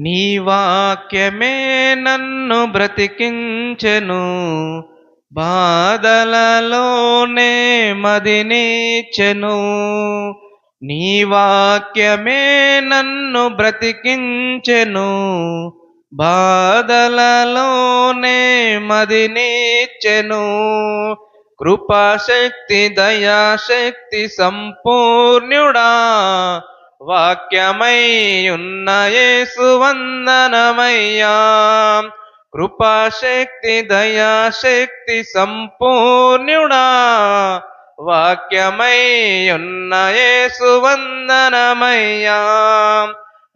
నీ వాక్యమే నన్ను బ్రతికించెను. బాధలలోనే మదినిచ్చెను నీ వాక్యమే నన్ను బ్రతికించెను. బాధలలోనే మదినిచ్చెను కృపాశక్తి దయాశక్తి సంపూర్ణుడా. వాక్యమై ఉన్న కృపాశక్తి దయాశక్తి సంపూర్ణుడా. వాక్యమై ఉన్న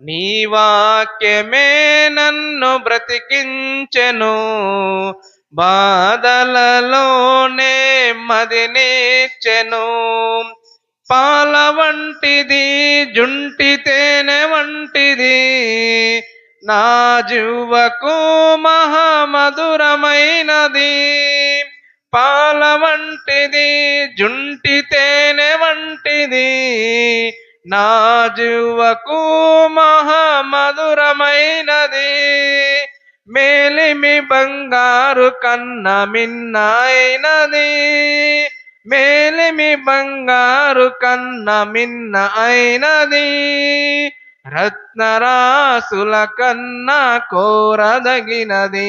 నీ వాక్యమే నన్ను బ్రతికించెను. బాధలలోనే మదినిచ్చెను పా వంటిది జుంటి తేనె వంటిది. నా జీవకు మహామధురమైనది. పాల వంటిది జుంటి తేనె వంటిది. నా జీవకు మహామధురమైనది. మేలిమి బంగారు కన్న మిన్నైనది. మేలిమి బంగారు కన్న మిన్న అయినది. రత్నరాసుల కన్నా కోరదగినది.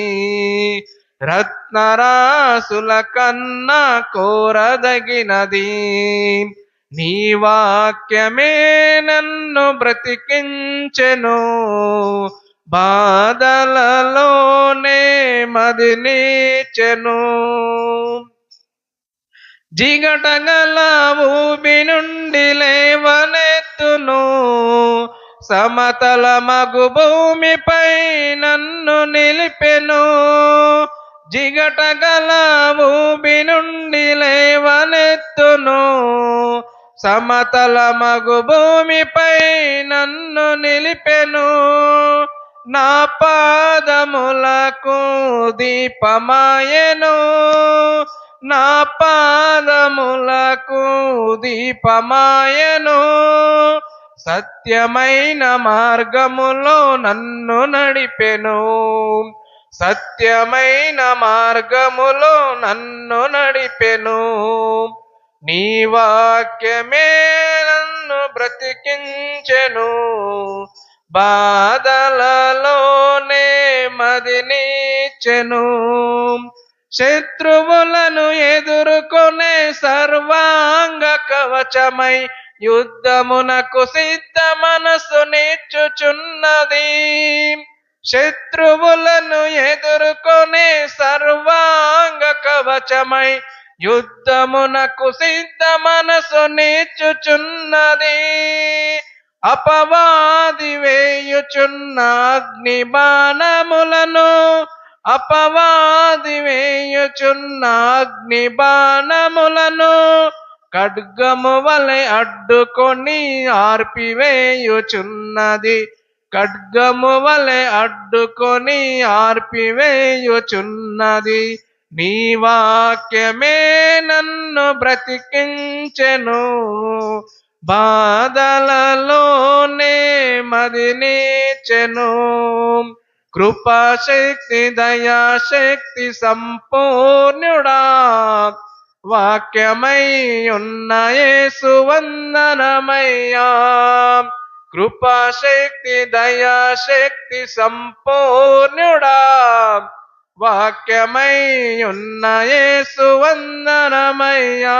రత్నరాసుల కన్న కోరదగినది. నీ వాక్యమే నన్ను బ్రతికించెను. బాధలలోనే మదినిచెను. జిగటగల ఊబి నుండి లేవనెత్తును. సమతల మగు భూమిపై నన్ను నిలిపెను. జిగటగల ఊబి నుండి లేవనెత్తును. సమతల మగు భూమిపై నన్ను నిలిపెను. నా పాదములకు దీపమాయను. నా పాద పాదములకు దీపమాయను సత్యమైన మార్గములో నన్ను నడిపెను. సత్యమైన మార్గములో నన్ను నడిపెను. నీ వాక్యమే నన్ను బ్రతికించెను. బాధలలోనే మదినిచెను శత్రువులను ఎదుర్కొనే సర్వాంగ కవచమై యుద్ధమునకు సిద్ధ మనసు నిచ్చుచున్నది శత్రువులను ఎదుర్కొనే సర్వాంగ కవచమై యుద్ధమునకు సిద్ధ మనసు నిచ్చుచున్నది అపవాది వేయుచున్న అగ్ని బాణములను అపవాది వేయుచున్న అగ్ని బాణములను ఖడ్గము వలె అడ్డుకొని ఆర్పివేయుచున్నది. ఖడ్గము వలె అడ్డుకొని ఆర్పివేయుచున్నది. నీ వాక్యమే నన్ను బ్రతికించెను. బాధలలోనే మదినిచెను కృపాశక్తి దయాశక్తి సంపూర్ణుడా. వాక్యమై ఉన్న యేసు వందనమయ్యా. కృపాశక్తి దయాశక్తి సంపూర్ణుడా. వాక్యమై ఉన్న యేసు వందనమయ్యా.